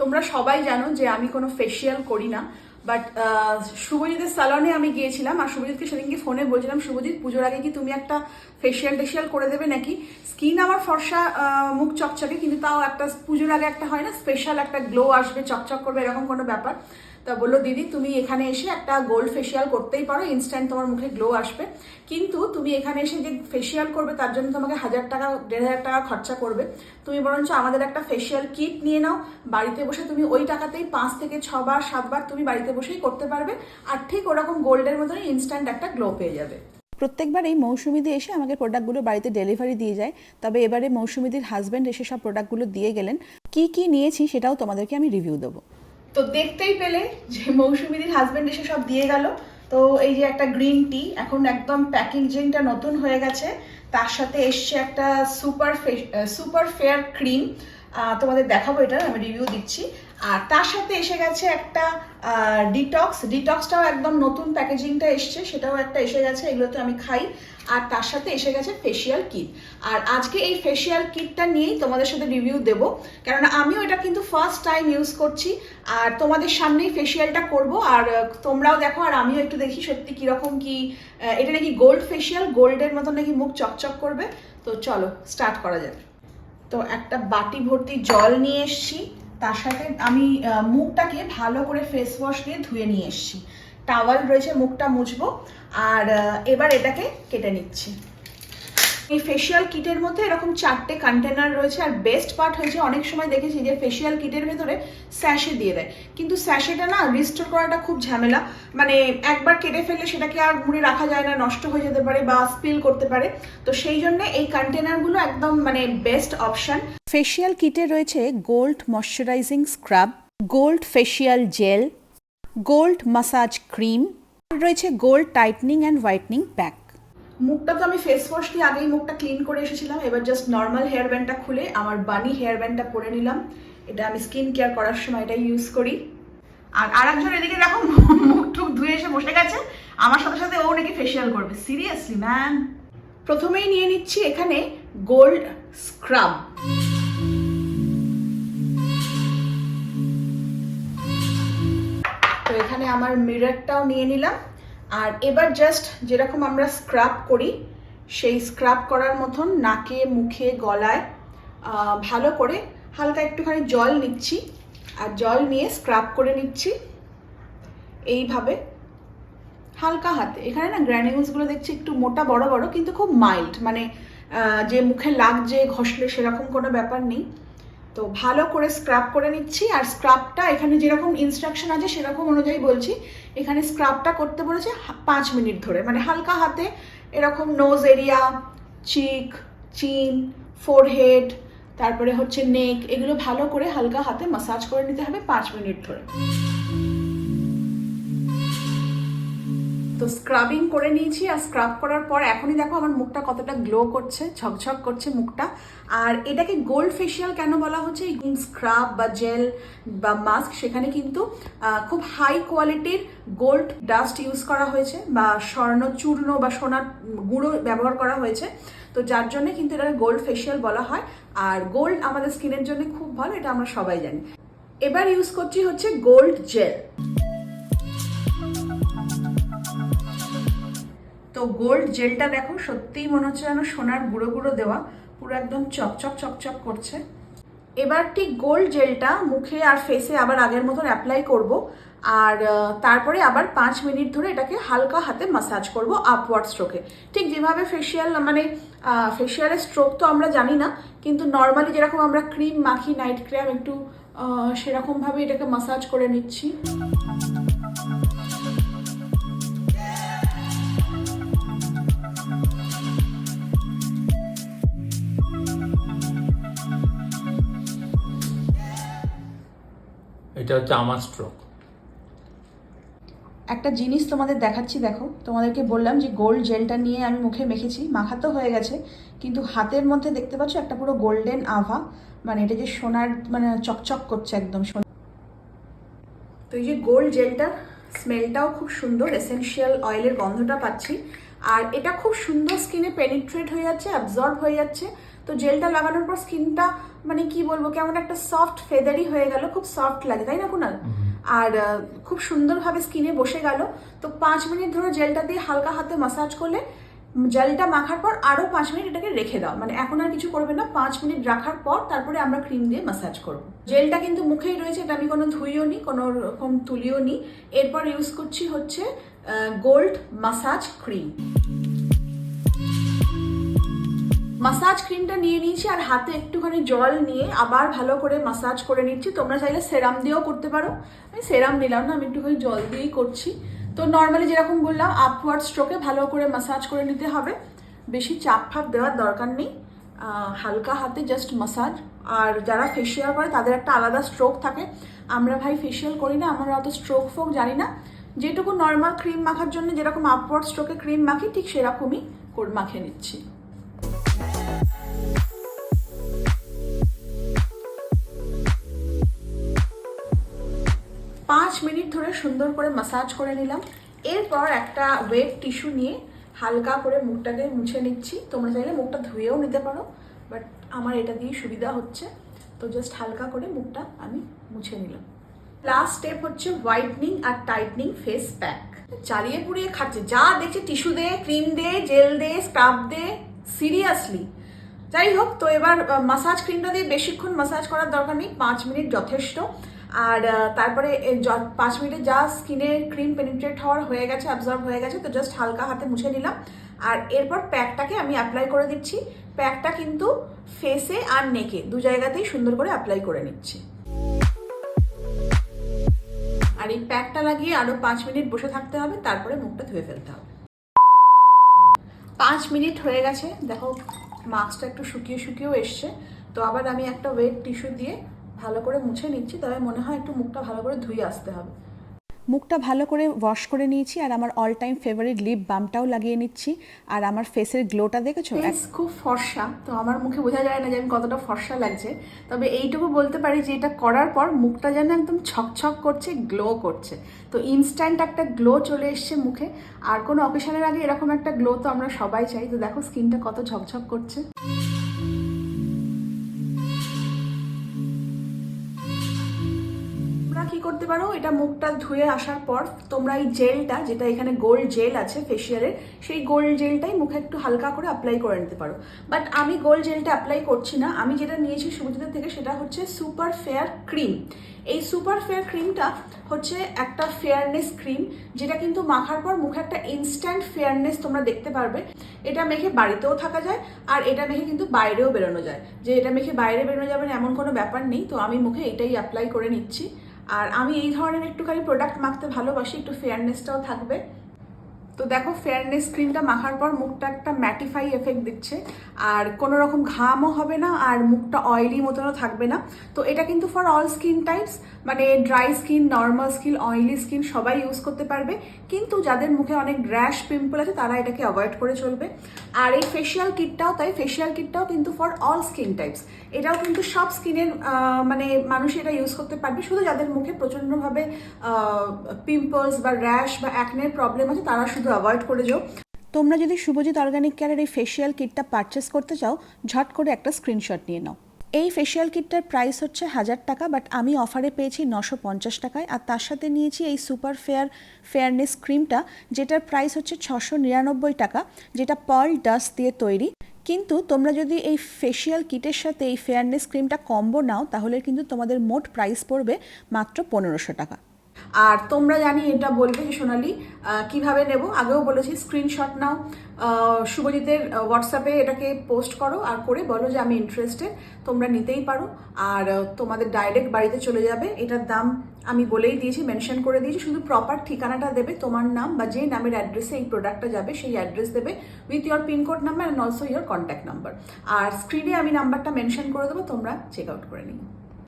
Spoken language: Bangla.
তোমরা সবাই জানো যে আমি কোনো ফেসিয়াল করি না বাট শুভজিতের স্যালনে আমি গিয়েছিলাম আর শুভজিৎকে সেদিনকে ফোনে বলছিলাম, শুভজিৎ, পুজোর আগে কি তুমি একটা ফেসিয়াল টেসিয়াল করে দেবে নাকি? স্কিন আমার ফর্সা মুখ চকচকে, কিন্তু তাও একটা, পুজোর আগে একটা হয় না স্পেশাল একটা গ্লো আসবে, চকচক করবে, এরকম কোনো ব্যাপার। তা বলল, দিদি, তুমি এখানে এসে একটা গোল্ড ফেসিয়াল করতেই পারো ইনস্ট্যান্ট তোমার মুখে গ্লো আসবে। কিন্তু তুমি এখানে এসে যে ফেসিয়াল করবে, তার জন্য তোমাকে হাজার টাকা, দেড় হাজার টাকা খরচা করবে। তুমি বরঞ্চ আমাদের একটা ফেসিয়াল কিট নিয়ে নাও। বাড়িতে বসে তুমি ওই টাকাতেই পাঁচ থেকে ছবার সাতবার তুমি বাড়িতে বসেই করতে পারবে। আর ঠিক ওরকম গোল্ডের মতনই ইনস্ট্যান্ট একটা গ্লো পেয়ে যাবে। প্রত্যেকবার এই মৌসুমিদি এসে আমাকে প্রোডাক্টগুলো বাড়িতে ডেলিভারি দিয়ে যায়। তবে এবারে মৌসুমিদির হাজব্যান্ড এসে সব প্রোডাক্টগুলো দিয়ে গেলেন। কি কি নিয়েছি সেটাও তোমাদেরকে আমি রিভিউ দেবো। তো দেখতেই পেলে যে মৌসুমিদির হাজব্যান্ড এসে সব দিয়ে গেল। তো এই যে একটা গ্রিন টি এখন একদম প্যাকেজিংটা নতুন হয়ে গেছে। তার সাথে এসছে একটা সুপার সুপার ফেয়ার ক্রিম তোমাদের দেখাবো এটা, আমি রিভিউ দিচ্ছি। আর তার সাথে এসে গেছে একটা ডিটক্স ডিটক্সটাও একদম নতুন প্যাকেজিংটা এসছে, সেটাও একটা এসে গেছে এগুলো তো আমি খাই। আর তার সাথে এসে গেছে ফেসিয়াল কিট আর আজকে এই ফেসিয়াল কিটটা নিয়েই তোমাদের সাথে রিভিউ দেব। কেননা আমিও এটা কিন্তু ফার্স্ট টাইম ইউজ করছি। আর তোমাদের সামনেই ফেসিয়ালটা করব। আর তোমরাও দেখো, আর আমিও একটু দেখি সত্যি কীরকম কি এটা নাকি গোল্ড ফেসিয়াল গোল্ডের মতো নাকি মুখ চকচক করবে? তো চলো স্টার্ট করা যাক। তো একটা বাটি ভর্তি জল নিয়ে এসছি। তার সাথে আমি মুখটাকে ভালো করে ফেস ওয়াশ দিয়ে ধুয়ে নিয়ে এসছি। টাওয়াল রয়েছে, মুখটা মুছবো। আর এবার এটাকে কেটে নিচ্ছি। এই ফেসিয়াল কিটের মধ্যে এরকম চারটে কন্টেনার রয়েছে আর বেস্ট পার্ট হয়েছে, অনেক সময় দেখেছি যে ফেসিয়াল কিটের ভেতরে স্যাশে দিয়ে দেয়। কিন্তু স্যাশেটা না রিস্টোর করাটা খুব ঝামেলা। মানে একবার কেটে ফেললে সেটাকে আর মুড়ে রাখা যায় না, নষ্ট হয়ে যেতে পারে বা স্পিল করতে পারে। তো সেই জন্য এই কন্টেনারগুলো একদম মানে বেস্ট অপশন ফেসিয়াল কিটে রয়েছে gold moisturising scrub gold facial gel gold massage cream রয়েছে gold tightening and whitening pack মুখটা তো আমি ফেস ওয়াশ দিয়ে আগেই মুখটা ক্লিন করে এসেছিলাম। এবার জাস্ট নর্মাল হেয়ার ব্যান্ডটা খুলে আমার বানি হেয়ার ব্যান্ডটা পরে নিলাম। এটা আমি স্কিন কেয়ার করার সময় এটা ইউজ করি। আর আরেকজন এদিকে দেখো, মুখ টুক ধুয়ে এসে বসে গেছে। আমার সাথে সাথে ও নাকি ফেসিয়াল করবে। সিরিয়াসলি ম্যান প্রথমেই নিয়ে নিচ্ছি এখানে গোল্ড স্ক্রাব তো এখানে আমার মিররটাও নিয়ে নিলাম। আর এবার জাস্ট যেরকম আমরা স্ক্রাব করি, সেই স্ক্রাব করার মতন নাকে, মুখে, গলায় ভালো করে হালকা একটুখানি জল নিচ্ছি আর জল নিয়ে স্ক্রাব করে নিচ্ছি। এইভাবে হালকা হাতে। এখানে না গ্র্যানিউলসগুলো দেখছি একটু মোটা বড় বড়, কিন্তু খুব মাইল্ড মানে যে মুখে লাগছে, ঘষলে সেরকম কোনো ব্যাপার নেই। তো ভালো করে স্ক্রাব করে নিচ্ছি আর স্ক্রাবটা এখানে যেরকম ইনস্ট্রাকশন আছে সেরকম অনুযায়ী বলছি। এখানে স্ক্রাবটা করতে বলেছে পাঁচ মিনিট ধরে। মানে হালকা হাতে এরকম নোজ এরিয়া চিক চিন ফোরহেড তারপরে হচ্ছে নেক এগুলো ভালো করে হালকা হাতে মাসাজ করে নিতে হবে পাঁচ মিনিট ধরে। তো স্ক্রাবিং করে নিয়েছি আর স্ক্রাব করার পর এখনই দেখো আমার মুখটা কতটা গ্লো করছে, ঝকঝক করছে মুখটা। আর এটাকে গোল্ড ফেসিয়াল কেন বলা হচ্ছে? এই স্ক্রাব বা জেল বা মাস্ক সেখানে কিন্তু খুব হাই কোয়ালিটির গোল্ড ডাস্ট ইউজ করা হয়েছে বা স্বর্ণ, চূর্ণ বা সোনার গুঁড়ো ব্যবহার করা হয়েছে। তো যার জন্য কিন্তু এটাকে গোল্ড ফেসিয়াল বলা হয়। আর গোল্ড আমাদের স্কিনের জন্য খুব ভালো, এটা আমরা সবাই জানি। এবার ইউজ করছি হচ্ছে গোল্ড জেল গোল্ড জেলটা দেখো, সত্যিই মনে হচ্ছে যেন সোনার গুঁড়ো গুঁড়ো দেওয়া। পুরো একদম চকচক চকচক করছে। এবার ঠিক গোল্ড জেলটা মুখে আর ফেসে আবার আগের মতন অ্যাপ্লাই করব। আর তারপরে আবার পাঁচ মিনিট ধরে এটাকে হালকা হাতে মাসাজ করব আপওয়ার্ড স্ট্রোকে ঠিক যেভাবে ফেসিয়াল মানে ফেসিয়ালের স্ট্রোক তো আমরা জানি না, কিন্তু নর্মালি যেরকম আমরা ক্রিম মাখি নাইট ক্রিম একটু সেরকমভাবে এটাকে মাসাজ করে নিচ্ছি। এটা হচ্ছে আমার স্ট্রোক একটা জিনিস তোমাদের দেখাচ্ছি, দেখো। তোমাদেরকে বললাম যে গোল্ড জেলটা নিয়ে আমি মুখে মেখেছি মাখাতো হয়ে গেছে, কিন্তু হাতের মধ্যে দেখতে পাচ্ছ একটা পুরো গোল্ডেন আভা মানে এটা যে সোনার মানে চকচক করছে একদম সোনা। তো এই যে গোল্ড জেলটা স্মেলটাও খুব সুন্দর এসেনশিয়াল অয়েলের গন্ধটা পাচ্ছি। আর এটা খুব সুন্দর স্কিনে পেনিট্রেট হয়ে যাচ্ছে অ্যাবজর্ব হয়ে যাচ্ছে। তো জেলটা লাগানোর পর স্কিনটা মানে কি বলব কেমন একটা সফট ফেদারি হয়ে গেল খুব সফট লাগে তাই না কুনাল? আর খুব সুন্দরভাবে স্কিনে বসে গেল। তো পাঁচ মিনিট ধরে জেলটা দিয়ে হালকা হাতে মাসাজ করলে জেলটা মাখার পর আরও পাঁচ মিনিট এটাকে রেখে দাও। মানে এখন আর কিছু করবে না পাঁচ মিনিট রাখার পর তারপরে আমরা ক্রিম দিয়ে মাসাজ করব। জেলটা কিন্তু মুখেই রয়েছে এটা আমি কোনো ধুইও নি কোনো রকম তুলিও নি। এরপর ইউজ করছি হচ্ছে গোল্ড মাসাজ ক্রিম মাসাজ ক্রিমটা নিয়ে নিয়েছি আর হাতে একটুখানি জল নিয়ে আবার ভালো করে মাসাজ করে নিচ্ছি। তোমরা চাইলে সেরাম দিয়েও করতে পারো। আমি সেরাম নিলাম না, আমি একটুখানি জল দিয়েই করছি। তো নর্মালি যেরকম বললাম আপওয়ার্ড স্ট্রোকে ভালো করে মাসাজ করে নিতে হবে। বেশি চাপ ফাপ দেওয়ার দরকার নেই। হালকা হাতে জাস্ট মাসাজ আর যারা ফেসিয়াল করে, তাদের একটা আলাদা স্ট্রোক থাকে। আমরা ভাই ফেসিয়াল করি না, আমরা অত স্ট্রোক ফোক জানি না। যেটুকু নর্মাল ক্রিম মাখার জন্য যেরকম আপওয়ার্ড স্ট্রোকে ক্রিম মাখি, ঠিক সেরকমই মাখিয়ে নিচ্ছি। পাঁচ মিনিট ধরে সুন্দর করে মাসাজ করে নিলাম। এরপর একটা ওয়েট টিস্যু নিয়ে হালকা করে মুখটাকে মুছে নিচ্ছি। তোমরা চাইলে মুখটা ধুয়েও নিতে পারো বাট আমার এটা দিয়ে সুবিধা হচ্ছে। তো জাস্ট হালকা করে মুখটা আমি মুছে নিলাম। লাস্ট স্টেপ হচ্ছে হোয়াইটনিং আর টাইটনিং ফেস প্যাক চালিয়ে পুড়িয়ে খাচ্ছে। যা দেখছে টিস্যু দে ক্রিম দে জেল দে স্ক্রাব দে সিরিয়াসলি যাই হোক, তো এবার মাসাজ ক্রিমটা দিয়ে বেশিক্ষণ মাসাজ করার দরকার নেই। পাঁচ মিনিট যথেষ্ট। আর তারপরে পাঁচ মিনিটে যা স্কিনে ক্রিম পেনিট্রেট হওয়ার হয়ে গেছে অ্যাবজর্ব হয়ে গেছে, তো জাস্ট হালকা হাতে মুছে নিলাম। আর এরপর প্যাকটাকে আমি অ্যাপ্লাই করে দিচ্ছি। প্যাকটা কিন্তু ফেসে আর নেকে দু জায়গাতেই সুন্দর করে অ্যাপ্লাই করে নিচ্ছি। আর এই প্যাকটা লাগিয়ে আরও পাঁচ মিনিট বসে থাকতে হবে, তারপরে মুখটা ধুয়ে ফেলতে হবে। পাঁচ মিনিট হয়ে গেছে, দেখো মাস্কটা একটু শুকিয়ে শুকিয়েও এসছে। তো আবার আমি একটা ওয়েট টিস্যু দিয়ে ভালো করে মুছে নিচ্ছি তবে মনে হয় একটু মুখটা ভালো করে ধুয়ে আসতে হবে। মুখটা ভালো করে ওয়াশ করে নিয়েছি আর আমার অল টাইম ফেভারিট লিপ বামটাও লাগিয়ে নিচ্ছি আর আমার ফেসের গ্লোটা দেখেছ? খুব ফর্সা তো আমার মুখে বোঝা যায় না যে আমি কতটা ফর্সা লাগছে। তবে এইটুকু বলতে পারি যে এটা করার পর মুখটা যেন একদম ছকছক করছে গ্লো করছে। তো ইনস্ট্যান্ট একটা গ্লো চলে এসছে মুখে আর কোনো অকেশনের আগে এরকম একটা গ্লো তো আমরা সবাই চাই। তো দেখো স্কিনটা কত ঝকঝক করছে। করতে পারো, এটা মুখটা ধুয়ে আসার পর তোমরা এই জেলটা, যেটা এখানে গোল্ড জেল আছে ফেসিয়ালের, সেই গোল্ড জেলটাই মুখে একটু হালকা করে অ্যাপ্লাই করে নিতে পারো। বাট আমি গোল্ড জেলটা অ্যাপ্লাই করছি না, আমি যেটা নিয়েছি সুবিধাদের থেকে সেটা হচ্ছে সুপার ফেয়ার ক্রিম এই সুপার ফেয়ার ক্রিমটা হচ্ছে একটা ফেয়ারনেস ক্রিম যেটা কিন্তু মাখার পর মুখে একটা ইনস্ট্যান্ট ফেয়ারনেস তোমরা দেখতে পারবে। এটা মেখে বাড়িতেও থাকা যায়, আর এটা মেখে কিন্তু বাইরেও বেরোনো যায়। যে এটা মেখে বাইরে বেরোনো যাবে না, এমন কোনো ব্যাপার নেই, তো আমি মুখে এটাই অ্যাপ্লাই করে নিচ্ছি। আর আমি এই ধরনের একটুখানি প্রোডাক্ট মাখতে ভালোবাসি একটু ফেয়ারনেসটাও থাকবে। তো দেখো ফেয়ারনেস ক্রিমটা মাখার পর মুখটা একটা ম্যাটিফাই এফেক্ট দিচ্ছে। আর কোনো রকম ঘামও হবে না, আর মুখটা অয়েলি মতনও থাকবে না। তো এটা কিন্তু ফর অল স্কিন টাইপস মানে dry skin normal skin oily skin সবাই ইউজ করতে পারবে। কিন্তু যাদের মুখে অনেক র্যাশ পিম্পল আছে, তারা এটাকে অ্যাভয়েড করে চলবে। আর এই ফেসিয়াল কিটটাও তাই ফেসিয়াল কিটটাও কিন্তু ফর অল স্কিন টাইপস এটাও কিন্তু সব স্কিনের মানে মানুষ এটা ইউজ করতে পারবে। শুধু যাদের মুখে প্রচণ্ডভাবে পিম্পলস বা র্যাশ বা অ্যাকনের প্রবলেম আছে, তারা শুধু অ্যাভয়েড করে যাও। তোমরা যদি শুভজিৎ অর্গানিক কেয়ারের এই ফেসিয়াল কিটটা পারচেস করতে চাও, ঝট করে একটা স্ক্রিনশট নিয়ে নাও। এই ফেসিয়াল কিটটার প্রাইস হচ্ছে হাজার টাকা বাট আমি অফারে পেয়েছি নশো পঞ্চাশ টাকায়, আর তার সাথে নিয়েছি এই সুপার ফেয়ার ফেয়ারনেস ক্রিমটা যেটার প্রাইস হচ্ছে ছশো নিরানব্বই টাকা, যেটা পার্ল ডাস্ট দিয়ে তৈরি। কিন্তু তোমরা যদি এই ফেসিয়াল কিটের সাথে এই ফেয়ারনেস ক্রিমটা কম্বো নাও, তাহলে কিন্তু তোমাদের মোট প্রাইস পড়বে মাত্র পনেরোশো টাকা। আর তোমরা জানি এটা বলবে যে সোনালি কীভাবে নেব? আগেও বলেছি স্ক্রিনশট নাও। শুভজিতের হোয়াটসঅ্যাপে এটাকে পোস্ট করো আর করে বলো যে আমি ইন্টারেস্টেড তোমরা নিতেই পারো। আর তোমাদের ডাইরেক্ট বাড়িতে চলে যাবে। এটার দাম আমি বলেই দিয়েছি মেনশন করে দিয়েছি। শুধু প্রপার ঠিকানাটা দেবে, তোমার নাম বা যে নামের অ্যাড্রেসে এই প্রোডাক্টটা যাবে, সেই অ্যাড্রেস দেবে with your pincode number and also your contact number আর স্ক্রিনে আমি নাম্বারটা মেনশন করে দেবো, তোমরা চেক আউট করে নিও।